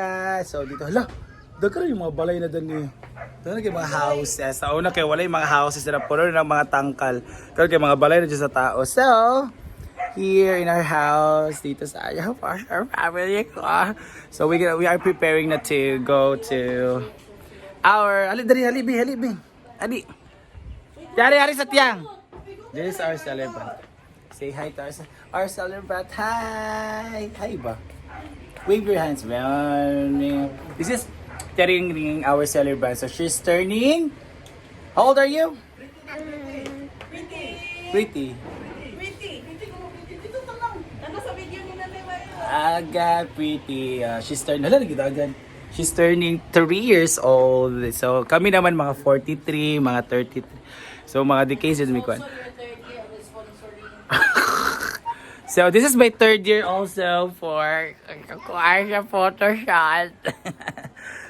na. So dito, hala, dagka yung mga balay na doon ni. Doon na kayo mga houses. Sa una kayo, wala yung mga houses na puno ng mga tangkal. Pero kayo mga balay na dyan sa tao. So, here in our house, dito sa ayaw for our family ko. So we, we are preparing na to go to our, ali, dali, halibi, halibi. Ali. Yari, yari sa tiyang. This is our celebrant. Say hi to our, our celebrant. Hi! Hi ba? Wave your hands. Well, This is turning our celebrant. So she's turning. How old are you? Pretty. Aga pretty. Uh, she's turning. Hala, nagdagan. She's turning 3 years old. So kami naman mga 43, mga 33. So mga decades yun mi kwan. So this is my third year also for sa photo shot.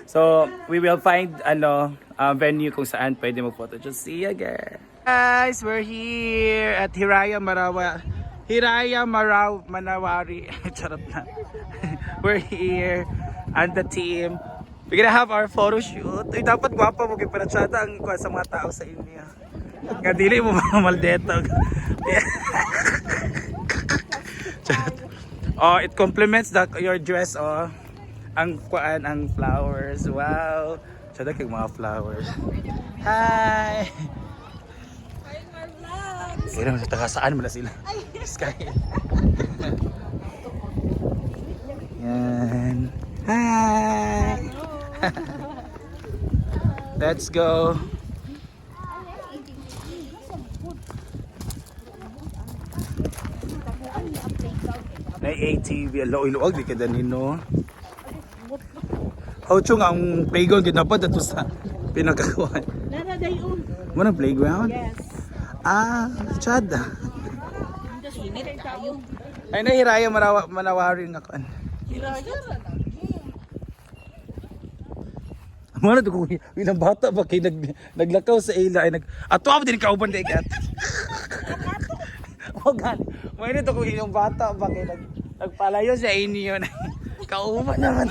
so we will find ano uh, venue kung saan pwede mag-photo shoot. See you again. Guys, we're here at Hiraya Marawa. Hiraya Maraw Manawari. Charot na. we're here and the team. We're gonna have our photo shoot. Uy, dapat gwapa mo kay para tsada ang sa mga tao sa India. Nga dili mo mga maldetog. Oh, it complements the, your dress oh. Ang kuan ang flowers. Wow. Sada kay mga flowers. Hi. Kaya naman taga saan mo na sila? Sky. Yan. Hi. Let's go. Na ATV alo iluwag di kada nino. How chung ang playground gid dapat ato sa pinakakuan. Nana dayon. Mo na playground? Yes. Ah, Chad. Ay nahiraya marawa manawari nga kan. Mo na kung ilang bata ba kay nag naglakaw sa ila ay nag ato ako din kauban dai kat. Oh gan. Mo na to kung ilang bata ba kay nag nagpalayo sa inyo na kauban naman.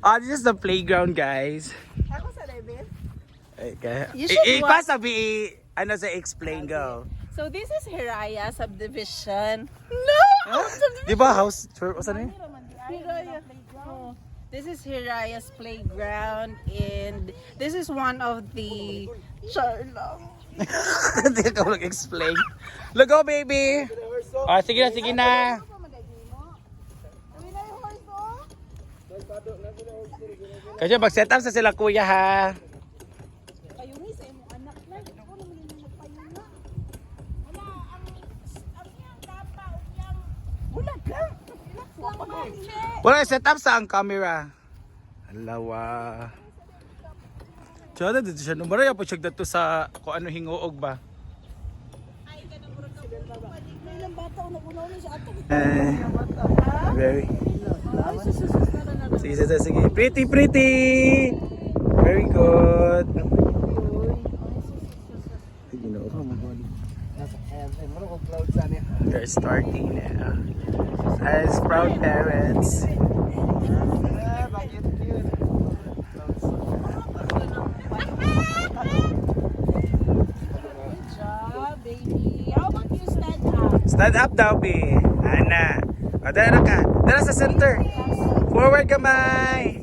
Ah, this is the playground, guys. Ako sa level. Okay. You should I- walk. Ipasabi, i- ano sa explain, go. So this is Hiraya subdivision. Huh? Di ba house saan yun? Hiraya. Oh. This is Hiraya's playground and this is one of the Char lang. Hindi ka mag-explain. Logo, baby! Ah, sige na, sige na. Kasi mag-set up sa sila kuya ha. Wala, set up sa ang camera. Alawa. Tsada, dito siya. Numaraya po siya dito sa kung ano hingoog ba. Ilang bata o nagunaw na sa ato. Eh, very. Sige, sige, sige. Pretty, pretty! Very good. They're starting now. As proud parents. job, baby. How about you stand up? Stand up daw, B. Ana. O, dara ka. Dara sa center. Forward kamay.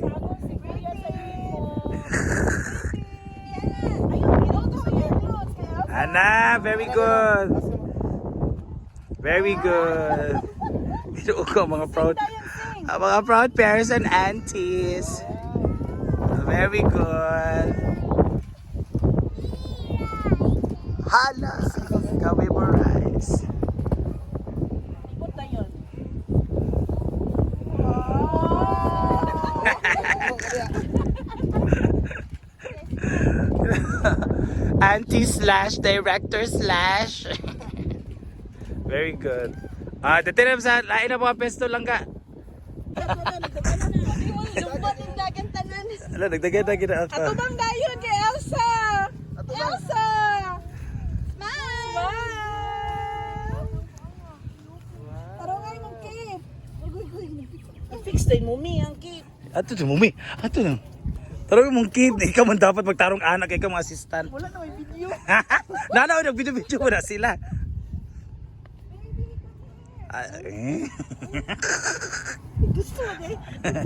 Ana, very good. Very good. Ito ko mga proud ah, mga proud parents and aunties. Very good. Hala, kami mo rice. ikot na yun. Auntie slash director slash. Very good. Ah, dito na sa lain na mga pesto lang ka. Ala, nagdagan na Ato ako. bang dayon kay Elsa? Elsa! Smile! Smile! Tarong ay mong cave. Uy, uy, uy. stay mo mi ang kit. Ato to mumi. Ato na. Tarong mong kid, ikaw man dapat magtarong anak, ikaw mga assistant. Wala na may video. Nanaw nag video mo na sila. Ah, eh? Gusto mo eh.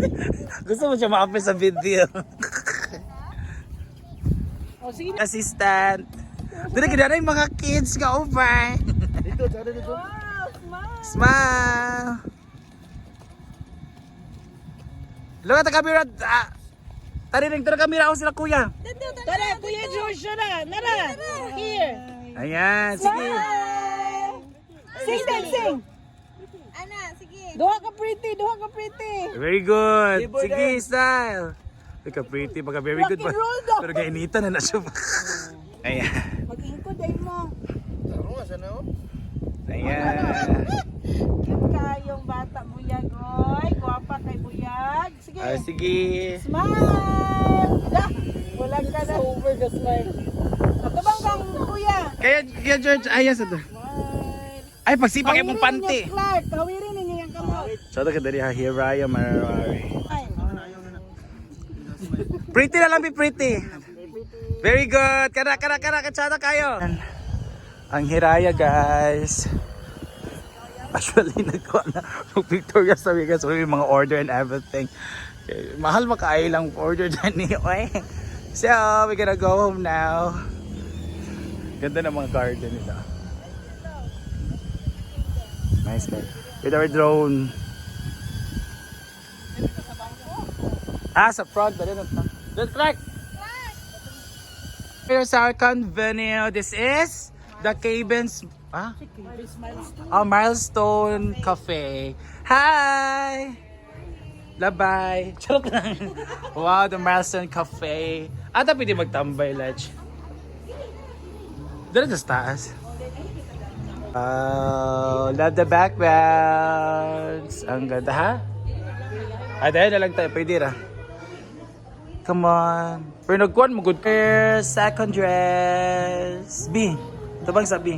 Gusto mo siya ma-upload sa video. O sige na. Assistant. Doon na kinanay mga kids ka over. Dito, dito, dito. Wow, smile. Smile. Look at the camera. Ah, tarinig to na camera ako sila kuya. Tara, Kuya George na. Nara. Here. Ayan, sige. Sing then, sing. Ana, sige. Duha ka pretty, duha ka pretty. Very good. Sige, style. Ika pretty, pagka very good. Rock and roll daw. Pero kainitan na na siya. Ayan. Mag-ingkod ay mo. Taro nga, sana oh. Ayan. Cute kayong bata, Buyag. Oy, guwapa kay Buyag. Sige. Ah, sige. Smile! Da! Wala ka na. over the smile. Atabang kang kuya. Kaya, kaya George, ayos ito. Ay, pagsipak kayo mong niya, Clark. Kawirin ninyo yung kamot. So, ito ka dali ha. Hiraya Marawari. Ay. Pretty na lang, be pretty. Very good. Kada, kada, kada, katsada kayo. Ang Hiraya, guys. Actually, nagkuha na Victoria sa Vegas. So, yung mga order and everything. Okay, Mahal makaay lang order dyan Oy. So, we gonna go home now. Ganda ng mga garden nila. Nice guys. With our drone. Ah, sa front. Dali na ta. Doon, Clark! Here's our convenio. This is the Cabins... Ah? Oh, Milestone Cafe. Hi! Labay. Charot lang. wow, the Milestone Cafe. Ata pwede magtambay, Lech. Dito sa taas. Oh, love the backgrounds. Ang ganda, ha? Ay, dahil na lang tayo. Pwede ra. Come on. Pero nagkuhan mo good. First, second dress. B. Ito bang sabi?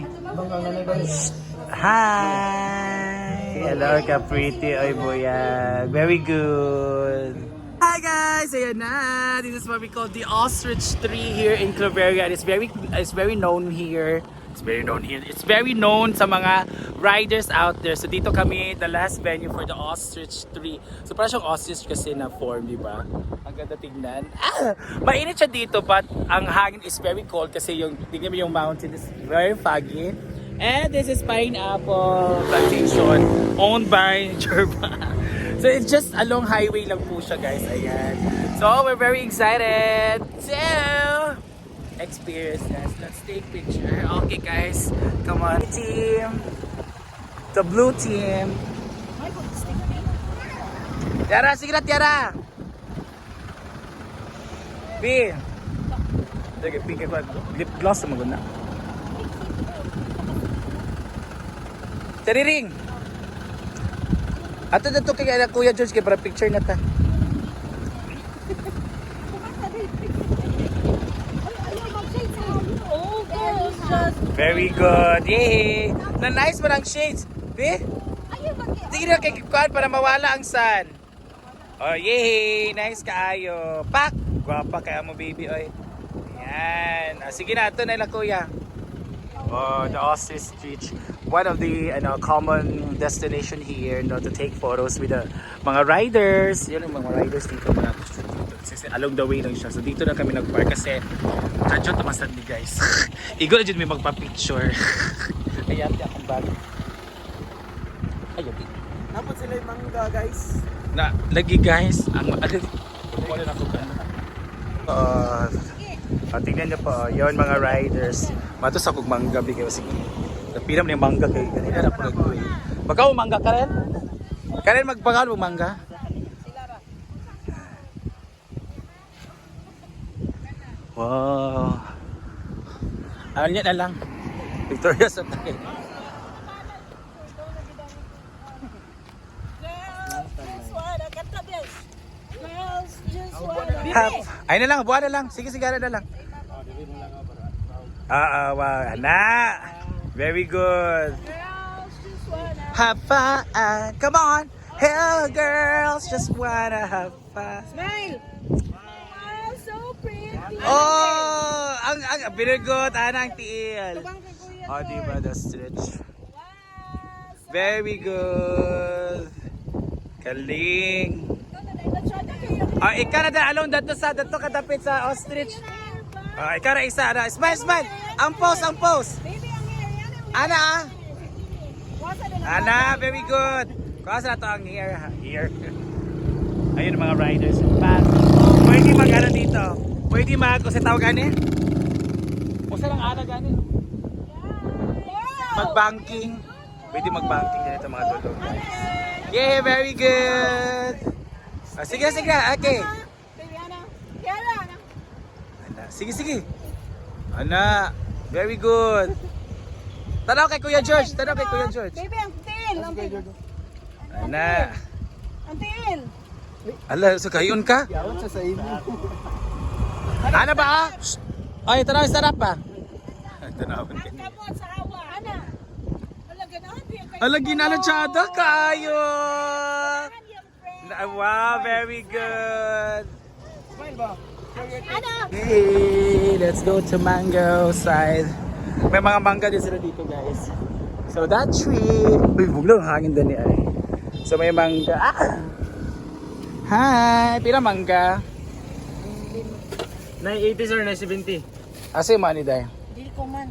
Hi! Hello ka pretty. Oy boya. Very good. Hi guys! Ayan na! This is what we call the ostrich tree here in Claveria. And it's very, it's very known here. It's very known here. It's very known sa mga riders out there. So dito kami, the last venue for the ostrich tree. So parang siyang ostrich kasi na form, di ba? Ang ganda tignan. Ah! Mainit siya dito but ang hangin is very cold kasi yung, tingnan mo yung mountain is very foggy. And this is pineapple plantation owned by Jerba. So it's just a long highway lang po siya guys. Ayan. So we're very excited to experience this. Let's take picture. Okay guys, come on. Team. The blue team. Tiara, sige na Tiara. B. Sige, pink ko. Lip gloss na maganda. Tariring. Ato na to kay kay Kuya George kay para picture na ta. Very good. Yay! Na nice mo ng shades. Be? Sige na kay kuan para mawala ang sun. Oh, yay! Nice kaayo. Pak! Gwapa kaya mo baby oy. Yan. Ah, sige na, ito na lang kuya. Oh, the Ostrich. One of the ano, common destination here no, to take photos with the mga riders. Yan ang mga riders dito. Mga dito. Kasi along the way lang siya. So dito na kami nag-park kasi kadyo tumasan ni guys. Igo na dyan may magpa-picture. Ayan, di akong bag. Ayun. Dapat sila yung mangga, guys. Na, lagi guys, ang ano, wala na ako ka. Uh, uh, tingnan niyo po, yon mga riders. Matos ako mangga bigay sige. Napiram ni mangga kay kanina na ako nagkuy. Magkaw mangga ka rin? Karen magpagal mo mangga? Wow. Ano yan na lang? Victoria sa tayo. Ay na lang, buwan na lang. Sige, sigara na lang. Ah, ah. Na. Very good. Girls, just wanna... Have fun. Come on. Hello girls, just wanna have fun. Smile! Wow, so pretty! Oh, ang ang binagot anang tiil. Tabang kay Kuya Oh, di ba the stretch? Very good. Kayo. Ah, ikaw na da alone dato sa dato kadapit sa ostrich. Ah, ikaw na isa na. Smile, smile. Ang pose, ang pose. Baby, ang hair yan ang Ana, Ana, very good. Kuha na to ang ha? hair. Ayun mga riders. Pat. Pwede mag ano dito. Pwede mag, kasi tawag gani. O sa lang ana gani. Mag-banking. Pwede mag-banking ganito mga dulo. Yeah, very good. Ah, sige, sige. Okay. Ana, sige, sige. Ana, very good. Tanaw kay Kuya George. Tanaw kay Kuya George. Baby, ang tail. Ang tail. Ana. Ang tail. Ala, so kayon ka? Yawan siya sa imo. Ano ba? ah? Ay, tanaw sarap pa. Tanaw. Ang kamot sa hawa. Ana. Ala, ginalatsada kayo. Wow, very good. Ana. Hey, let's go to mango side. May mga mangga din sila dito, guys. So that tree, uy, buglo ang hangin din ay. So may mangga. Ah! Hi, pila mangga? Na 80 sir, na 70. Asa yung money day? Dili ko man.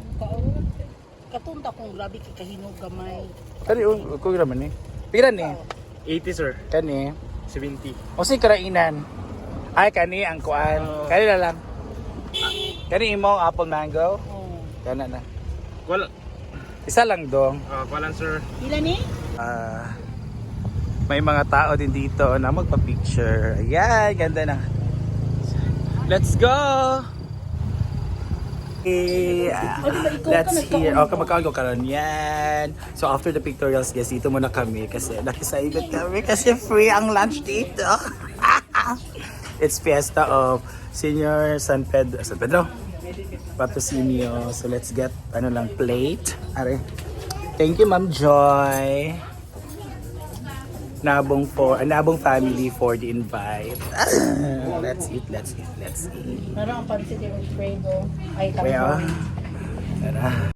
Katunta kong grabe kay kahinog gamay. Kani um, ko gira man ni. Pila ni? 80 sir, Kani. 70. O si karainan. Ay kani ang kuan. Kani na lang. Kani imong apple mango. Oh. Kana na. Wala, Isa lang dong. uh, wala sir. Pila ni? Ah, may mga tao din dito na magpa-picture. Ayan, ganda na. Let's go! Eh, ah, let's hear. Okay, magkakago ka ron. Yan. So, after the pictorials, guys, dito muna kami kasi nakisaigot kami kasi free ang lunch dito. It's fiesta of Senior San Pedro. San Pedro? Patrocinio. So, let's get, ano lang, plate. Are. Thank you, Ma'am Joy. Nabong for, uh, Nabong family for the invite. let's eat, let's eat, let's eat. Meron ang pansit yung Alfredo. Ay, Kaya, tara.